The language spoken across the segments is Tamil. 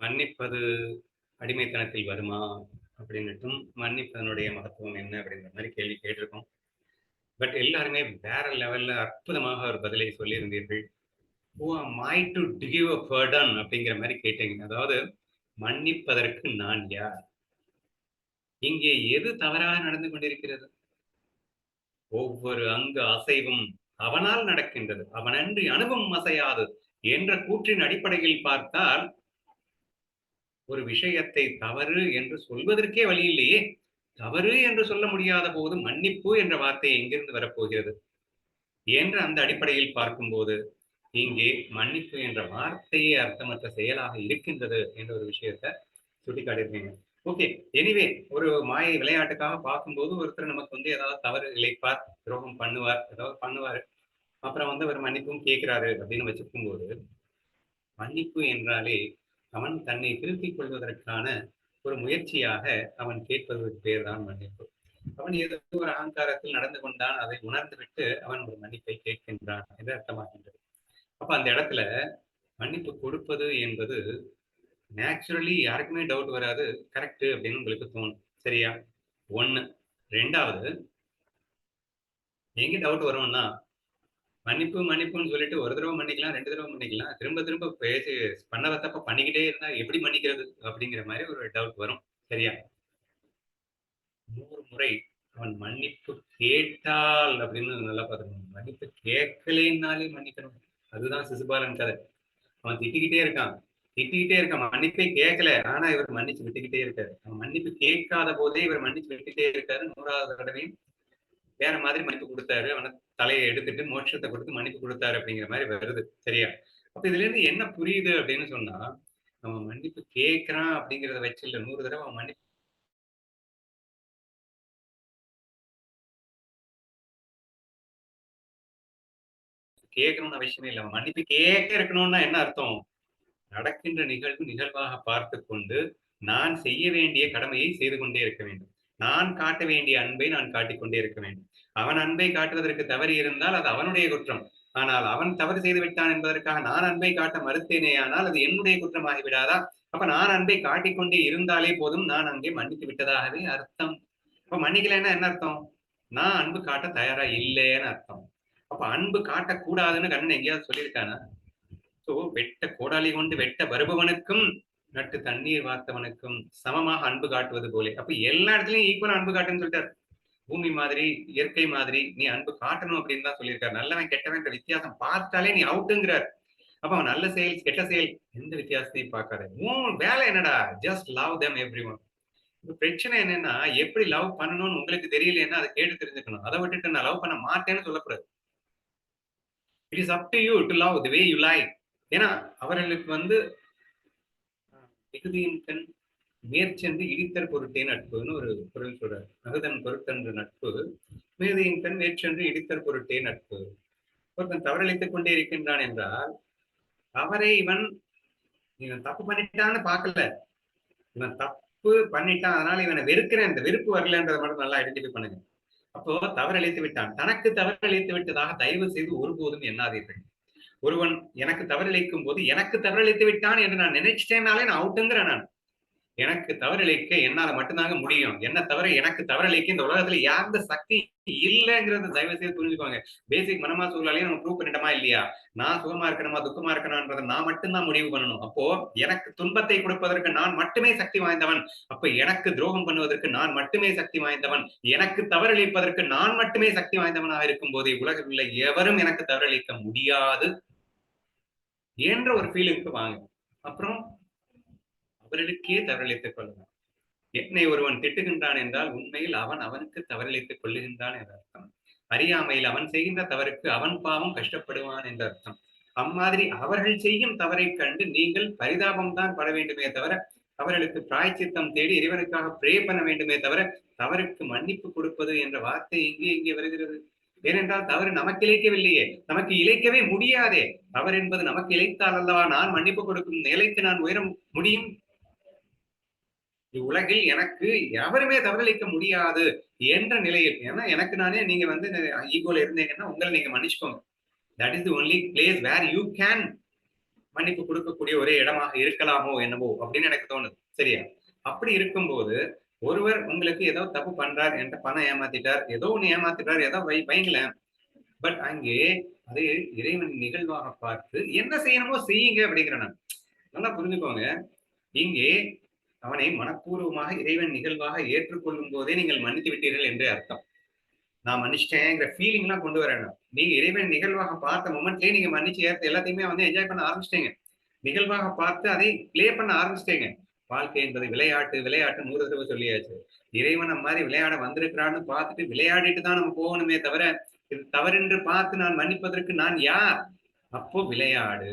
மன்னிப்பது அடிமைத்தனத்தில் வருமா அப்படின்னுட்டும் மன்னிப்பதனுடைய மகத்துவம் என்ன அப்படிங்கிற மாதிரி கேள்வி கேட்டிருக்கோம். பட் எல்லாருமே வேற லெவல்ல அற்புதமாக ஒரு பதிலை சொல்லியிருந்தீர்கள். ஓ my to give a burden அப்படிங்கிற மாதிரி கேட்டீங்க. அதாவது மன்னிப்பதற்கு நான் யார்? இங்கே எது தவறாக நடந்து கொண்டிருக்கிறது? ஒவ்வொரு அங்கு அசைவும் அவனால் நடக்கின்றது. அவனன்றி அனுபவம் அசையாது என்ற கூற்றின் அடிப்படையில் பார்த்தால் ஒரு விஷயத்தை தவறு என்று சொல்வதற்கே வழி இல்லையே. தவறு என்று சொல்ல முடியாத போது மன்னிப்பு என்ற வார்த்தை எங்கிருந்து வரப்போகிறது? என்ற அந்த அடிப்படையில் பார்க்கும்போது இங்கே மன்னிப்பு என்ற வார்த்தையே அர்த்தமற்ற செயலாக இருக்கின்றது என்ற ஒரு விஷயத்த சுட்டிக்காட்டியிருக்கீங்க. ஓகே எனிவே ஒரு மாயை விளையாட்டுக்காக பார்க்கும்போது ஒருத்தர் நமக்கு வந்து ஏதாவது தவறு இழைப்பார் துரோகம் பண்ணுவார் ஏதாவது பண்ணுவார். அப்புறம் வந்து அவர் மன்னிப்பும் கேட்கிறாரு அப்படின்னு வச்சுக்கும் போது மன்னிப்பு என்றாலே அவன் தன்னை திருத்திக் கொள்வதற்கான ஒரு முயற்சியாக அவன் கேட்பதற்கு பேர் மன்னிப்பு. அவன் ஏதோ ஒரு அகங்காரத்தில் நடந்து கொண்டான் அதை உணர்ந்துவிட்டு அவன் ஒரு மன்னிப்பை கேட்கின்றான் என்று அர்த்தமாகின்றது. அப்ப அந்த இடத்துல மன்னிப்பு கொடுப்பது என்பது நேச்சுரலி யாருக்குமே டவுட் வராது கரெக்ட் அப்படின்னு உங்களுக்கு தோணும். சரியா? ஒண்ணு. ரெண்டாவது எங்க டவுட் வரும்னா மன்னிப்பு மன்னிப்புன்னு சொல்லிட்டு ஒரு தடவை மன்னிக்கலாம் ரெண்டு தடவை மன்னிக்கலாம். திரும்ப திரும்ப பேசி பண்ண தப்ப பண்ணிக்கிட்டே இருந்தா எப்படி மன்னிக்கிறது அப்படிங்கிற மாதிரி ஒரு டவுட் வரும். சரியா? நூறு முறை அவன் மன்னிப்பு கேட்டால் அப்படின்னு நல்லா பார்த்துக்கணும். மன்னிப்பு கேட்கலைன்னாலே மன்னிக்கணும். அதுதான் சிசுபாலன் கதை. அவன் திட்டிக்கிட்டே இருக்கான். திட்டிக்கிட்டே இருக்கான். மன்னிப்பே கேட்கல. ஆனா இவர் மன்னிச்சு விட்டுக்கிட்டே இருக்காரு. அவன் மன்னிப்பு கேட்காத போதே இவர் மன்னிச்சு விட்டுக்கிட்டே இருக்காரு. நூறாவது தடவையும் வேற மாதிரி மன்னிப்பு கொடுத்தாரு. அவனை தலையை எடுத்துட்டு மோட்சத்தை கொடுத்து மன்னிப்பு கொடுத்தாரு அப்படிங்கிற மாதிரி வருது. சரியா? அப்ப இதுல இருந்து என்ன புரியுது அப்படின்னு சொன்னா நம்ம மன்னிப்பு கேட்கிறான் அப்படிங்கிறத வச்சு இல்ல நூறு தடவை அவன் மன்னிப்பு கேட்கணும்னு அவசியமே இல்லை. மன்னிப்பு கேட்க இருக்கணும்னா என்ன அர்த்தம்? நடக்கின்ற நிகழ்வு நிகழ்வாக பார்த்து கொண்டு நான் செய்ய வேண்டிய கடமையை செய்து கொண்டே இருக்க வேண்டும். நான் காட்ட வேண்டிய அன்பை நான் காட்டிக்கொண்டே இருக்க வேண்டும். அவன் அன்பை காட்டுவதற்கு தவறி இருந்தால் அது அவனுடைய குற்றம். ஆனால் அவன் தவறு செய்து விட்டான் என்பதற்காக நான் அன்பை காட்ட மறுத்தேனே ஆனால் அது என்னுடைய குற்றமாகி விடாதா? அப்ப நான் அன்பை காட்டிக்கொண்டே இருந்தாலே போதும் நான் அங்கே மன்னித்து விட்டதாகவே அர்த்தம். அப்ப மன்னிக்கலைன்னா என்ன அர்த்தம்? நான் அன்பு காட்ட தயாரா இல்லைன்னு அர்த்தம். அப்ப அன்பு காட்டக்கூடாதுன்னு கண்ணன் எங்கேயாவது சொல்லியிருக்கானா? சோ வெட்ட கோடாலி கொண்டு வெட்ட வருபவனுக்கும் நட்டு தண்ணீர் வார்த்தவனுக்கும் சமமாக அன்பு காட்டுவது போலே. அப்ப எல்லா இடத்துலயும் ஈக்குவலா அன்பு காட்டுன்னு சொல்லிட்டாரு. பூமி மாதிரி இயற்கை மாதிரி நீ அன்பு காட்டணும் அப்படின்னு தான் சொல்லியிருக்காரு. நல்லவன் கெட்டவன் வித்தியாசம் பார்த்தாலே நீ அவுட்டுங்கிறார் அப்ப அவன் நல்ல செயல் கெட்ட செயல் எந்த வித்தியாசத்தையும் பார்க்காத. உன் வேலை என்னடா? Just love them every one பிரச்சனை என்னன்னா எப்படி லவ் பண்ணணும்னு உங்களுக்கு தெரியலன்னா அதை கேட்டு தெரிஞ்சுக்கணும். அதை விட்டுட்டு நான் லவ் பண்ண மாட்டேன்னு சொல்லக்கூடாது. It is up to you to love the way you like ஏன்னா அவர்களுக்கு வந்து மிகுதியின் கண் மேற்சென்று இடித்தர் பொருட்டே நட்புன்னு ஒரு குரல் சொல்றார். மகுதன் பொருத்தன்று நட்பு மிகுதியின் கண் மேற்சென்று இடித்தர் பொருட்டே நட்பு. ஒருத்தன் தவறளித்துக் கொண்டே இருக்கின்றான் என்றால் அவரை இவன் இவன் தப்பு பண்ணிட்டான்னு பார்க்கல. இவன் தப்பு பண்ணிட்டான் அதனால இவனை வெறுக்கிறேன் இந்த வெறுப்பு வரலன்றதை மட்டும் நல்லா ஐடென்டிஃபை பண்ணுங்க. அப்போ தவறளித்து விட்டான். தனக்கு தவறளித்து விட்டதாக தயவு செய்து ஒருபோதும் எண்ணாதீர்கள். ஒருவன் எனக்கு தவறளிக்கும் போது எனக்கு தவறளித்து விட்டான் என்று நான் நினைச்சிட்டேனாலே நான் அவுட்டுங்கிறேன் நான். எனக்கு தவறளிக்க என்னால மட்டும்தாங்க முடியும். என்ன தவிர எனக்கு தவறளிக்க இந்த உலகத்துல யாருந்த சக்தி இல்லைங்கிறத தயவு செய்து புரிஞ்சுக்கோங்க. பேசிக் மனமா சூழலையும் நம்ம ப்ரூவ் பண்ணிட்டோமா இல்லையா? நான் சுகமா இருக்கணுமா துக்கமா இருக்கணும்ன்றத நான் மட்டும்தான் முடிவு பண்ணணும். அப்போ எனக்கு துன்பத்தை கொடுப்பதற்கு நான் மட்டுமே சக்தி வாய்ந்தவன். அப்ப எனக்கு துரோகம் பண்ணுவதற்கு நான் மட்டுமே சக்தி வாய்ந்தவன். எனக்கு தவறளிப்பதற்கு நான் மட்டுமே சக்தி வாய்ந்தவனாக இருக்கும் போதே உலகில் உள்ள எவரும் எனக்கு தவறளிக்க முடியாது. என்ற ஒரு ஃபீலுக்கு வாங்க. அப்புறம் அவர்களுக்கே தவறளித்துக் கொள்ளலாம் என்னை ஒருவன் திட்டுகின்றான் என்றால் உண்மையில் அவன் அவனுக்கு தவறளித்துக் கொள்ளுகின்றான் என்ற அர்த்தம். அறியாமையில் அவன் செய்கின்ற தவறுக்கு அவன் பாவம் கஷ்டப்படுவான் என்ற அர்த்தம். அம்மாதிரி அவர்கள் செய்யும் தவறை கண்டு நீங்கள் பரிதாபம் தான் பட வேண்டுமே தவிர அவர்களுக்கு பிராய்ச்சித்தம் தேடி இறைவனுக்காக பிரே பண்ண வேண்டுமே தவிர தவறுக்கு மன்னிப்பு கொடுப்பது என்ற வார்த்தை எங்கே இங்கே வருகிறது? ஏனென்றால் தவறு நமக்கு இழைக்கவில்லையே. நமக்கு இழைக்கவே முடியாதே. தவறு என்பது நமக்கு இழைத்தால் அல்லவா நான் மன்னிப்பு கொடுக்கும் நிலைக்கு நான் உயர முடியும்? இவ்வுலகில் எனக்கு எவருமே தவறளிக்க முடியாது என்ற நிலையில் ஏன்னா எனக்கு நானே நீங்க வந்து ஈகோல இருந்தீங்கன்னா உங்களை நீங்க மன்னிச்சுக்கோங்க. That is the only place where you can மன்னிப்பு கொடுக்கக்கூடிய ஒரே இடமாக இருக்கலாமோ என்னவோ அப்படின்னு எனக்கு தோணுது. சரியா? அப்படி இருக்கும்போது ஒருவர் உங்களுக்கு ஏதோ தப்பு பண்றார் என்ற பணம் ஏமாத்திட்டார் ஏதோ ஒண்ணு ஏமாத்திட்டார் ஏதோ வை வைங்களேன் பட் அங்கே அது இறைவன் நிகழ்வாக பார்த்து என்ன செய்யணுமோ செய்யுங்க அப்படிங்கிற நான் நல்லா புரிஞ்சுக்கோங்க. இங்கே அவனை மனப்பூர்வமாக இறைவன் நிகழ்வாக ஏற்றுக்கொள்ளும் போதே நீங்கள் மன்னித்து விட்டீர்கள் என்றே அர்த்தம். நான் மன்னிச்சிட்டேங்கிற ஃபீலிங் எல்லாம் கொண்டு வரணும் நீங்க இறைவன் நிகழ்வாக பார்த்த மொமெண்ட்லயே நீங்க மன்னிச்சு ஏற்ற எல்லாத்தையுமே வந்து என்ஜாய் பண்ண ஆரம்பிச்சிட்டீங்க. நிகழ்வாக பார்த்து அதை ப்ளே பண்ண ஆரம்பிச்சிட்டீங்க. வாழ்க்கை என்பது விளையாட்டு விளையாட்டு நூறு தடவை சொல்லியாச்சு. இறைவன் மாதிரி விளையாட வந்திருக்கிறான்னு பார்த்துட்டு விளையாடிட்டு தான் நம்ம போகணுமே தவிர இது தவறென்று பார்த்து நான் மன்னிப்பதற்கு நான் யார்? அப்போ விளையாடு.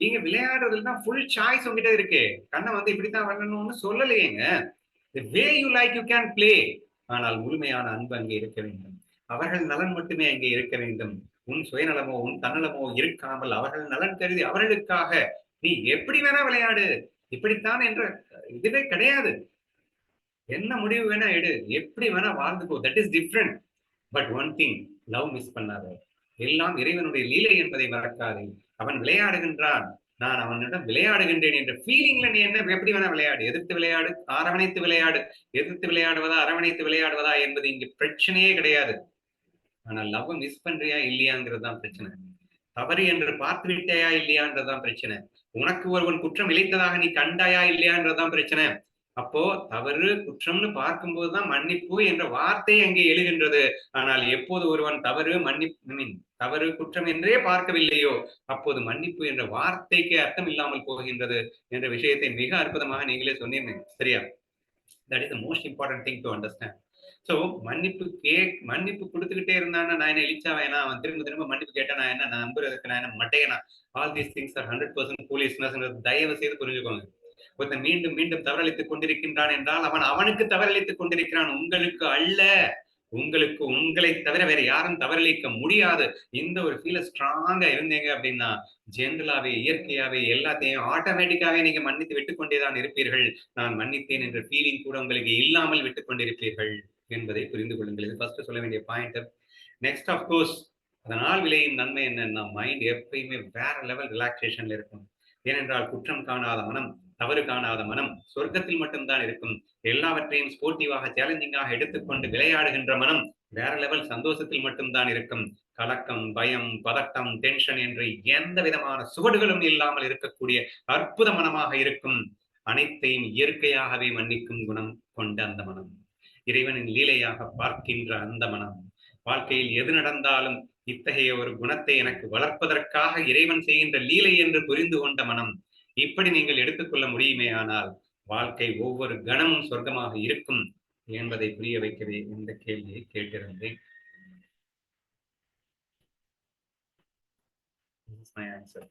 நீங்க விளையாடுறதுல தான் ஃபுல் சாய்ஸ் உங்ககிட்ட இருக்கு. கண்ணை வந்து இப்படித்தான் வரணும்னு சொல்லலையேங்க. Way you like you can play ஆனால் முழுமையான அன்பு அங்கே இருக்க வேண்டும். அவர்கள் நலன் மட்டுமே அங்கே இருக்க வேண்டும். உன் சுயநலமோ உன் தன்னலமோ இருக்காமல் அவர்கள் நலன் கருதி அவர்களுக்காக நீ எப்படி வேணா விளையாடு. இப்படித்தான் என்ற இதுவே கிடையாது. என்ன முடிவு வேணா எடு. எப்படி வேணா வாழ்ந்துக்கோ. That is different but one thing love miss பண்ணாத. எல்லாம் இறைவனுடைய லீலை என்பதை மறக்காதே. அவன் விளையாடுகின்றான். நான் அவனிடம் விளையாடுகின்றேன் என்ற ஃபீலிங்ல நீ என்ன எப்படி வேணா விளையாடு. எதிர்த்து விளையாடு அரவணைத்து விளையாடு. எதிர்த்து விளையாடுவதா அரவணைத்து விளையாடுவதா என்பது இங்கு பிரச்சனையே கிடையாது. ஆனா லவ் மிஸ் பண்றியா இல்லையாங்கிறது தான் பிரச்சனை. தவறு என்று பார்த்து விட்டாயா இல்லையான்றதுதான் பிரச்சனை. உனக்கு ஒருவன் குற்றம் இழைத்ததாக நீ கண்டாயா இல்லையான்றதுதான் பிரச்சனை. அப்போ தவறு குற்றம்னு பார்க்கும்போதுதான் மன்னிப்பு என்ற வார்த்தை அங்கே எழுகின்றது. ஆனால் எப்போது ஒருவன் தவறு மன்னிப்பு மீன் தவறு குற்றம் என்றே பார்க்கவில்லையோ அப்போது மன்னிப்பு என்ற வார்த்தைக்கு அர்த்தம் இல்லாமல் போகின்றது என்ற விஷயத்தை மிக அற்புதமாக நீங்களே சொன்னீங்க. சரியா? That is the most important thing to understand so மன்னிப்பு கே மன்னிப்பு கொடுத்துக்கிட்டே இருந்தானா நான் என்ன இழிச்சா வேணா அவன் திரும்ப திரும்ப மன்னிப்பு கேட்டா நான் என்ன நான் நம்புறதுக்கு நான் என்ன மட்டையனா? All these things are hundred percent police தயவு செய்து புரிஞ்சுக்கோங்க. ஒருத்தன் மீண்டும் மீண்டும் தவறளித்துக் கொண்டிருக்கின்றான் என்றால் அவன் அவனுக்கு தவறளித்துக் கொண்டிருக்கிறான். உங்களுக்கு அல்ல. உங்களுக்கு உங்களை தவிர வேற யாரும் தவறளிக்க முடியாது. இந்த ஒரு ஃபீல ஸ்ட்ராங்கா இருந்தீங்க அப்படின்னா ஜென்ரலாவே இயற்கையாவே எல்லாத்தையும் ஆட்டோமேட்டிக்காவே நீங்க மன்னித்து விட்டுக்கொண்டேதான் இருப்பீர்கள். நான் மன்னித்தேன் என்ற ஃபீலிங் கூட உங்களுக்கு இல்லாமல் விட்டுக்கொண்டிருப்பீர்கள் என்பதை புரிந்து கொள்ளுங்கள். இது ஃபர்ஸ்ட் சொல்ல வேண்டிய பாயிண்ட் நெக்ஸ்ட் ஆஃப்கோர்ஸ் அதனால் விளையும் நன்மை என்னன்னா மைண்ட் எப்பயுமே வேற லெவல் ரிலாக்ஸேஷன்ல இருக்கும். ஏனென்றால் குற்றம் காணாத மனம் தவறு காணாத மனம் சொர்க்கத்தில் மட்டும்தான் இருக்கும். எல்லாவற்றையும் ஸ்போர்ட்டிவாக சேலஞ்சிங்காக எடுத்துக்கொண்டு விளையாடுகின்ற மனம் வேற லெவல் சந்தோஷத்தில் மட்டும்தான் இருக்கும். கலக்கம் பயம் பதட்டம் டென்ஷன் என்று எந்த விதமான சுவடுகளும் இல்லாமல் இருக்கக்கூடிய அற்புத மனமாக இருக்கும். அனைத்தையும் இயற்கையாகவே மன்னிக்கும் குணம் கொண்ட அந்த மனம். இறைவனின் லீலையாக பார்க்கின்ற அந்த மனம். வாழ்க்கையில் எது நடந்தாலும் இத்தகைய ஒரு குணத்தை எனக்கு வளர்ப்பதற்காக இறைவன் செய்கின்ற லீலை என்று புரிந்து கொண்ட மனம். இப்படி நீங்கள் எடுத்துக்கொள்ள முடியுமே ஆனால் வாழ்க்கை ஒவ்வொரு கணமும் சொர்க்கமாக இருக்கும் என்பதை புரிய வைக்கவே இந்த கேள்வியை கேட்டிருந்தேன். This is my answer.